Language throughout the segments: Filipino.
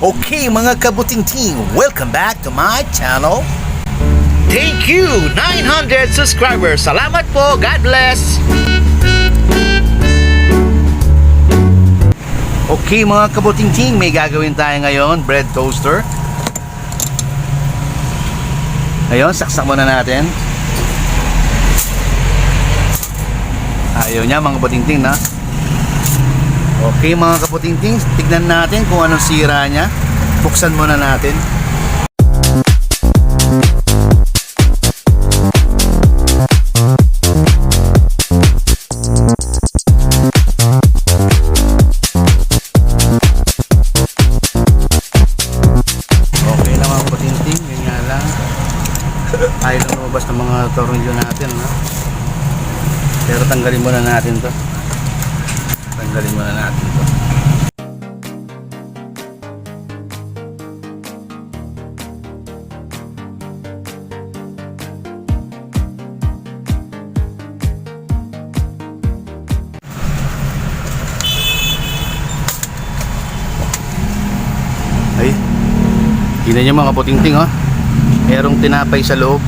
Okay mga kabuting team, welcome back to my channel. Thank you! 900 subscribers! Salamat po! God bless! Okay mga kabuting team, may gagawin tayo ngayon, bread toaster. Ngayon, saksak muna natin. Ayaw niya mga kabuting team na. Okay mga kaputingting, tignan natin kung anong sira niya. Buksan muna natin. Tingnan nyo mga puting-ting oh. Merong tinapay sa loob.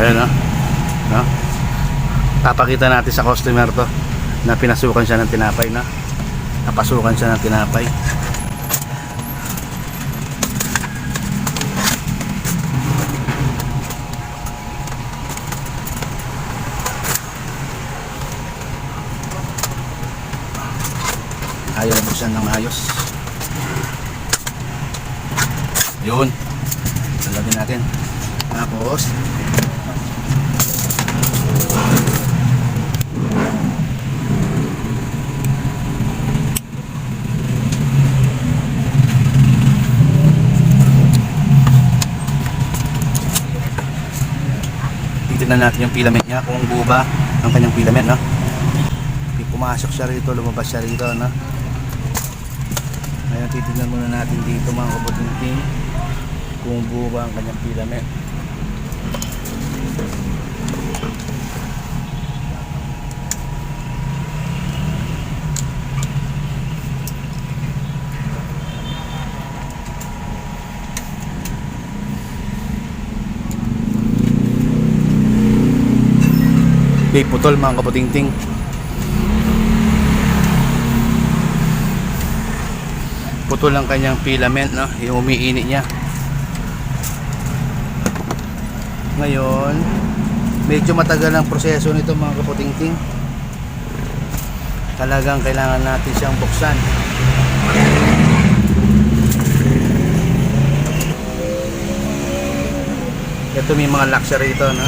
Ayan oh. No? papakita natin sa customer to na pinasukan siya ng tinapay na napasukan siya ng tinapay. Ayaw buksan ng ayos yun. Lalagyan natin. Tapos? Titignan natin yung filament niya kung buo ba ang kanyang filament no? Pumasok siya rito lumabas siya rito no? Ngayon titignan muna natin dito mga kabuting kung buo ba ang kanyang filament Okay, putol mga kaputingting. Putol ang kanyang filament, no? Yung umiinit niya. Ngayon, medyo matagal ang proseso nito mga kaputingting. Talagang kailangan natin siyang buksan. Ito may mga luxury ito, no?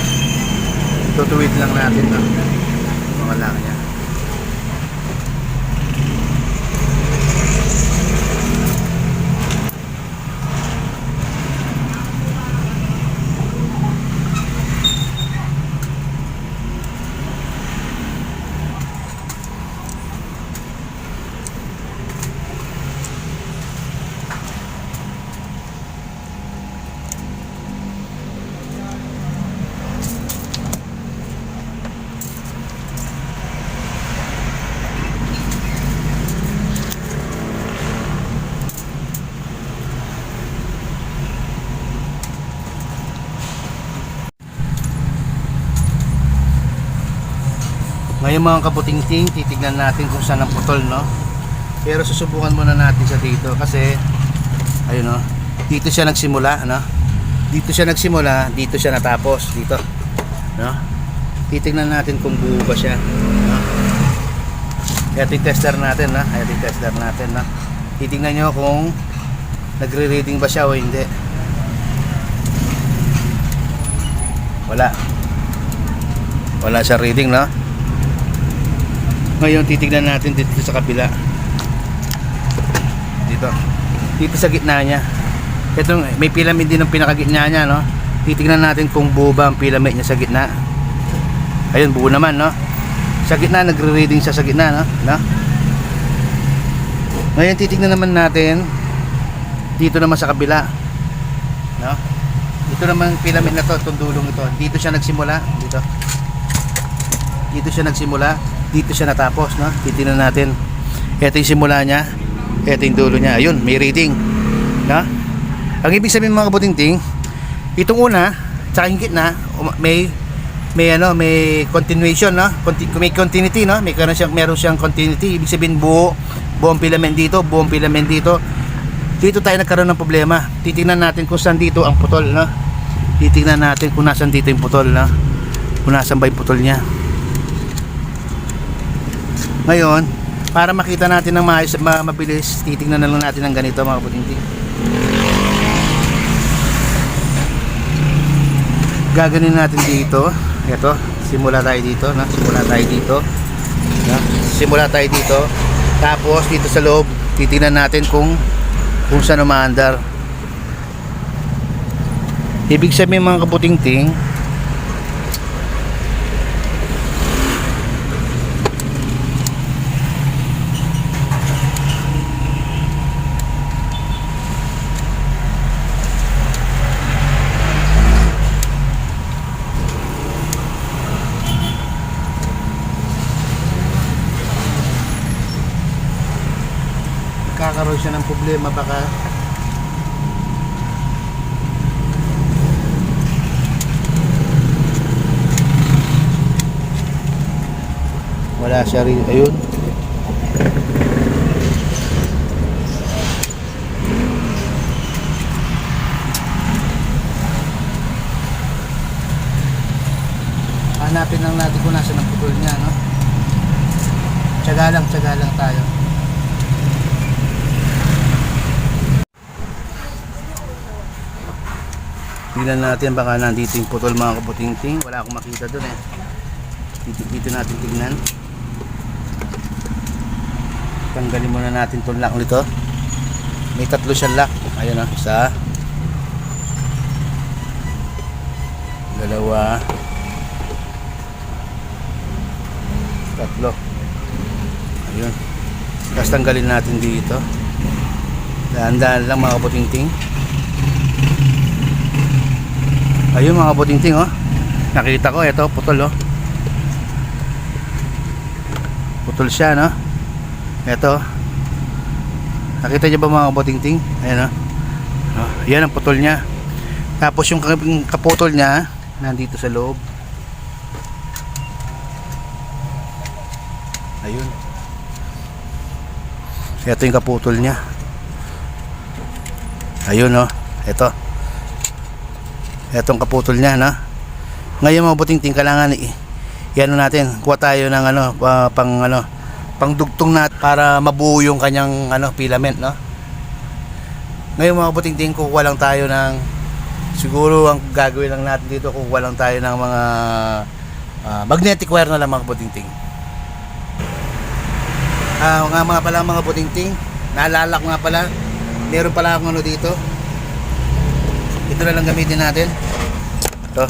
tutuwid lang natin no? mga lang niya Ngayon mga kaputing-ting, titignan natin kung saan ang putol, no? Pero susubukan muna natin sa dito kasi ayun no, dito siya nagsimula, no? Dito siya nagsimula, dito siya natapos, dito. No? Titignan natin kung buo ba siya, no? Ito yung tester natin, no? Ito yung tester natin, no? Titignan nyo kung nagre-reading ba siya o hindi. Wala. Wala siya reading, no? Ngayon titignan natin dito sa kabila. Dito. Dito sa gitna niya. Ito may pyramid din ng pinakagitna niya, no? Titignan natin kung buo ba ang pyramid niya sa gitna. Ayun, buo naman, no? Sa gitna nagre-reading siya sa gitna, no? No? Ngayon titignan naman natin dito naman sa kabila. No? Dito naman pyramid na to, itong dulong ito. Dito siya nagsimula, dito. Dito siya nagsimula, dito siya natapos, no? Titingnan natin. Ito yung simula niya. Ito yung dulo niya. Ayun, may reading. Na? Ang ibig sabihin mga kabutingting, itong una, tsaka yung gitna, may may ano, may continuation, no? Conti- may continuity, no? May meron siyang meron siyang continuity. Ibig sabihin buo, buong filament dito, buong filament dito. Dito tayo nagkaroon ng problema. Titingnan natin kung saan dito ang putol, no? Titingnan natin kung nasaan dito yung putol, no? Kung nasaan ba yung putol niya. Ngayon, para makita natin ng maayos, ma- mabilis, titingnan na lang natin ng ganito mga kaputinting. Gaganin natin dito. Ito, simula tayo dito, no? Simula tayo dito. No? Simula tayo dito. Tapos dito sa loob, titingnan natin kung kung saan umaandar. Ibig sabihin mga kaputingting, kakaroon siya ng problema baka wala siya rin. Ayun. Hanapin lang natin kung nasa ng putol niya no? Tsaga lang tsaga lang tayo Tingnan natin baka nandito yung putol mga kabutingting. Wala akong makita doon eh. Dito, dito natin tingnan. Tanggalin muna natin itong lock nito. May tatlo siyang lock. Ayan ah. Isa. Dalawa. Tatlo. Ayun. Tapos tanggalin natin dito. Dahan-dahan lang mga kabutingting. Ayun mga butingting oh. Nakita ko ito putol oh. Putol siya no. Ito. Nakita niyo ba mga butingting? Ayan oh. oh. Yan ang putol niya. Tapos yung kap- kaputol niya nandito sa loob. Ayun. Ito yung kaputol niya. Ayun oh. Ito. Etong kaputol niya, no? Ngayon mga buting-ting kailangan i ano natin, kuha tayo ng ano, pa- pang ano, pang dugtong nat para mabuo yung kanyang ano, filament, no? Ngayon mga buting-ting kukuha lang tayo ng siguro ang gagawin lang natin dito kukuha lang tayo ng mga ah, magnetic wire na lang mga buting-ting. Ah, nga mga pala mga buting-ting, naalala ko nga pala, meron pala akong ano dito, ito na lang gamitin natin. Ito.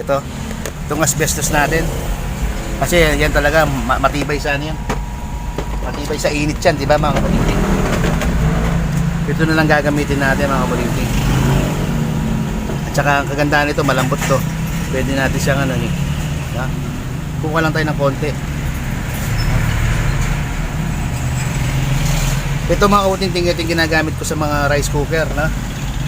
Ito. Itong asbestos natin. Kasi yan talaga ma- matibay sa ano yan. Matibay sa init yan di ba mga kapalinting ito na lang gagamitin natin mga kapalinting at saka ang kagandahan nito malambot to. Pwede natin siyang ano eh ha? kuha lang tayo ng konti. Ito mga kapalinting ito yung ginagamit ko sa mga rice cooker na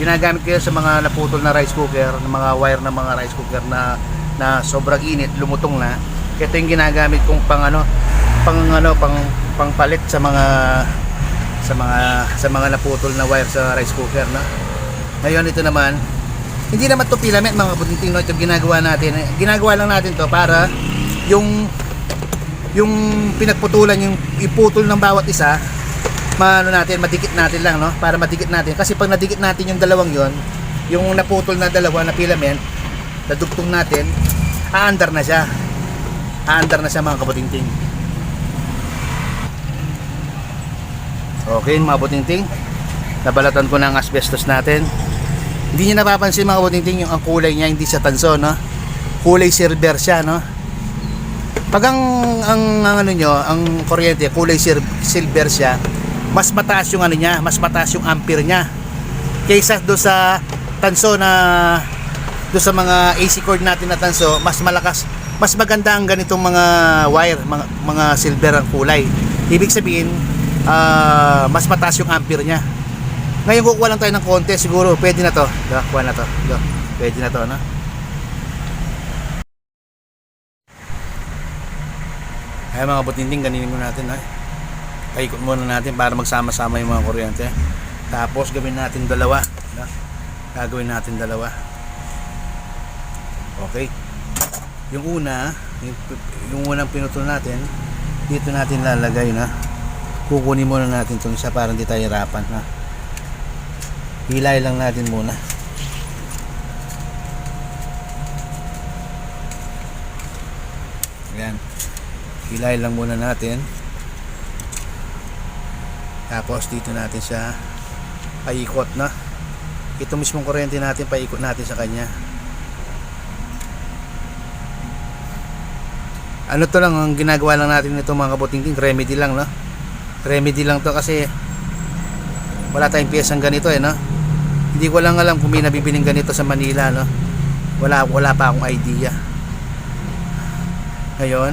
ginagamit ko sa mga naputol na rice cooker, ng mga wire ng mga rice cooker na na sobrang init, lumutong na. Ito yung ginagamit kong pang ano, pang ano, pang pangpalit sa mga sa mga sa mga naputol na wire sa rice cooker na. Ngayon ito naman, hindi naman to filament mga kabutinting no, ito ginagawa natin. Ginagawa lang natin to para yung yung pinagputulan yung iputol ng bawat isa maano natin, madikit natin lang, no? Para madikit natin. Kasi pag nadikit natin yung dalawang yon, yung naputol na dalawa na filament, nadugtong natin, aandar na siya. Aandar na siya mga kabutingting. Okay, mga kabutingting. Nabalatan ko na ang asbestos natin. Hindi niyo napapansin mga kabutingting yung ang kulay niya hindi sa tanso, no? Kulay silver siya, no? Pag ang, ang, ang ano nyo, ang kuryente, kulay sil- silver siya, mas mataas yung ano niya, mas mataas yung ampere niya. Kaysa do sa tanso na do sa mga AC cord natin na tanso, mas malakas, mas maganda ang ganitong mga wire, mga, mga silver ang kulay. Ibig sabihin, ah, mas mataas yung ampere niya. Ngayon kukuha lang tayo ng konti siguro. Pwede na to. Diba? Kuha na to. Diba? Pwede na to, no? Ay mga butinding, ganinin mo natin, ha? Paikot muna natin para magsama-sama yung mga kuryente. Tapos gawin natin dalawa. No? Gagawin natin dalawa. Okay. Yung una, yung, unang pinutol natin, dito natin lalagay na. Kukunin muna natin itong isa para hindi tayo hirapan. Ha? Hilay lang natin muna. Ayan. Hilay lang muna natin. Tapos dito natin siya paikot na. Ito mismong kuryente natin paikot natin sa kanya. Ano to lang ang ginagawa lang natin nito mga kabutingting remedy lang no. Remedy lang to kasi wala tayong piyesang ganito eh no. Hindi ko lang alam kung may nabibiling ganito sa Manila no. Wala wala pa akong idea. Ngayon,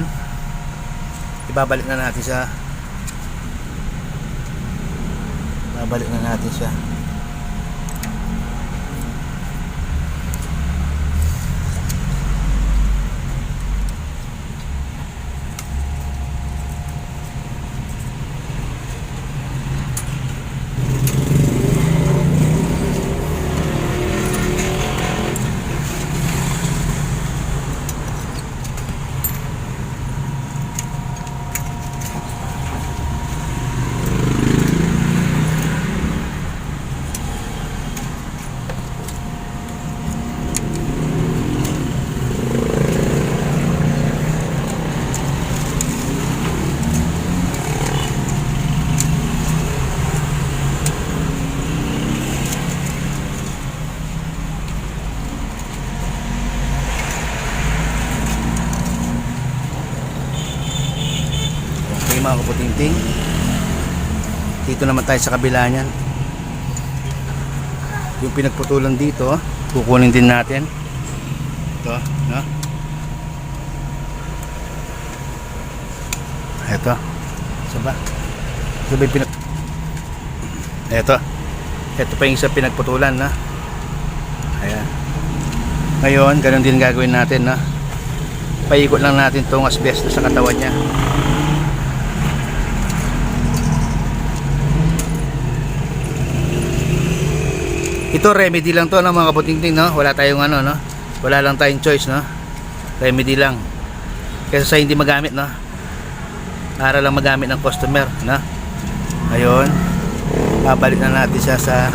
ibabalik na natin siya. Babalik na natin siya. Mga kaputingting. Dito naman tayo sa kabila niyan. Yung pinagputulan dito, kukunin din natin. Ito, no? Ito. Saba. Ito ba pinag... Ito. Ito pa yung isa pinagputulan, na. Ayan. Ngayon, ganun din gagawin natin, na. Paikot lang natin itong asbestos sa katawan niya. Ito remedy lang to no mga kaputingting no. Wala tayong ano no. Wala lang tayong choice no. Remedy lang. Kaysa sa hindi magamit no. Para lang magamit ng customer no. Ngayon, babalik na natin siya sa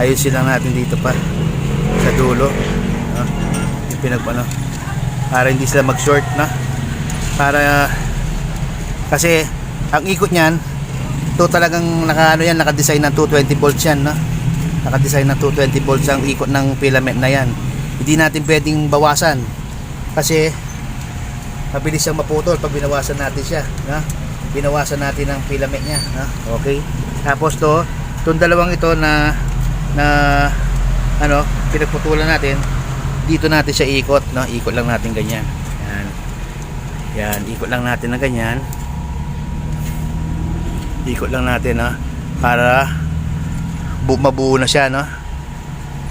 ayusin lang natin dito pa sa dulo no. Yung pinagpano para hindi sila mag-short no. Para kasi ang ikot niyan to talagang naka ano yan naka-design ng 220 volts yan no naka-design ng 220 volts ang ikot ng filament na yan. Hindi natin pwedeng bawasan kasi mabilis siyang maputol pag binawasan natin siya na binawasan natin ang filament niya na okay? Tapos to itong dalawang ito na na ano pinagputulan natin dito natin siya ikot no? Ikot lang natin ganyan. Yan. Yan ikot lang natin na ganyan. Ikot lang natin no para mabuo na siya no?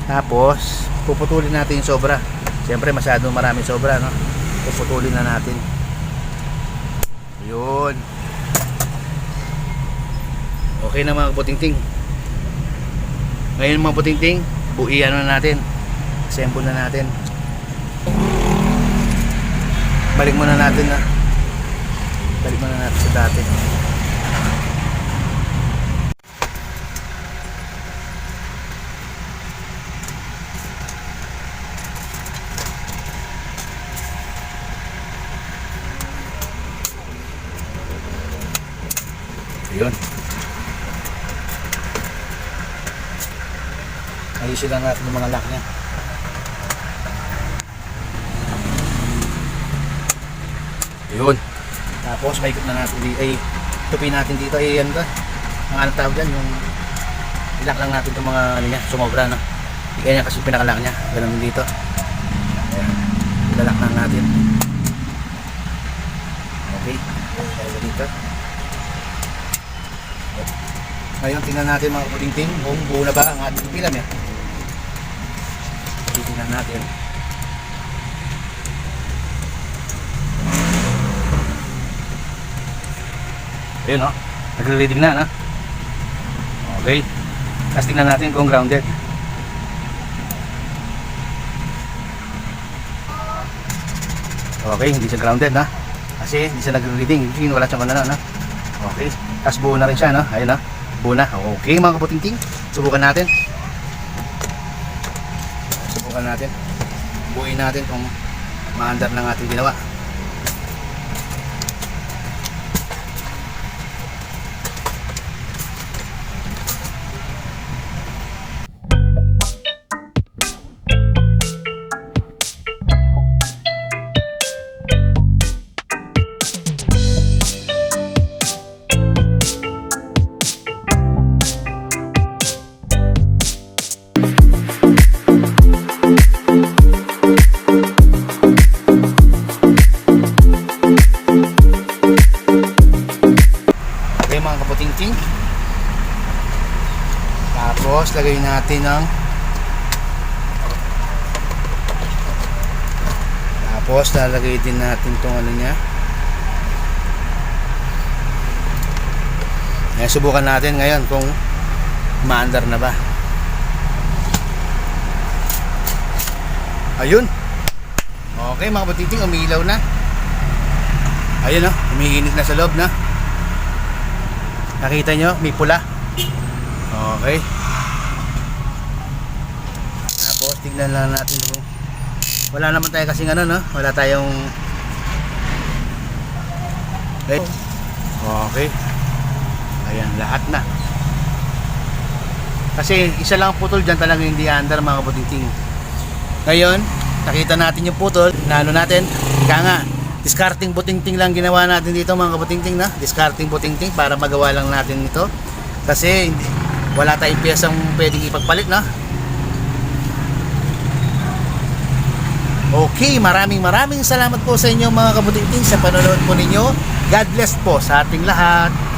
Tapos puputulin natin yung sobra. Siyempre masyadong maraming sobra no? Puputulin na natin. Yun. Okay na mga putingting ngayon mga putingting buian na natin. Assemble na natin. Balik muna natin na balik muna natin sa dati Yun. Ayusin lang natin yung mga lock niya. Yun. Tapos maikot na natin dito. Ay, tupi natin dito. Ay, yan ba? Ang ano tawag dyan, yung ilak lang natin itong mga ano niya, sumobra na. Kaya niya kasi pinakalak niya. Ganun dito. Ayan. Lang natin. Okay. Kaya dito. Ngayon, tingnan natin mga kaputing-ting kung buo na ba ang ating pilam eh. Titingnan natin. Ayun o, nagre-reading na, no? Okay. Tapos tingnan natin kung grounded. Okay, hindi siya grounded, na? Kasi hindi siya nagre-reading. Wala siyang ano, no? Okay. Tapos buo na rin siya, no? Ayun, no? Buo na. Okay, mga kaputing-ting. Subukan natin. Subukan natin. Buuin natin kung maandar ng ating ginawa. Ng Tapos lalagay din natin tong ano niya. Ngayon subukan natin ngayon kung maandar na ba. Ayun. Okay mga kaputing-ting, umiilaw na. Ayun oh, umiinit na sa loob na. Nakita nyo, may pula. Okay. Tapos, tignan lang natin kung wala naman tayo kasing ano, no? Wala tayong Okay. Okay. Ayan, lahat na. Kasi isa lang ang putol dyan talaga hindi under mga kabuting Ngayon, nakita natin yung putol, na ano natin, ika nga, discarding butingting lang ginawa natin dito mga kabutingting na discarding butingting para magawa lang natin ito kasi hindi, wala tayong piyesang pwedeng ipagpalit na okay maraming maraming salamat po sa inyo mga kabutingting sa panonood po ninyo. God bless po sa ating lahat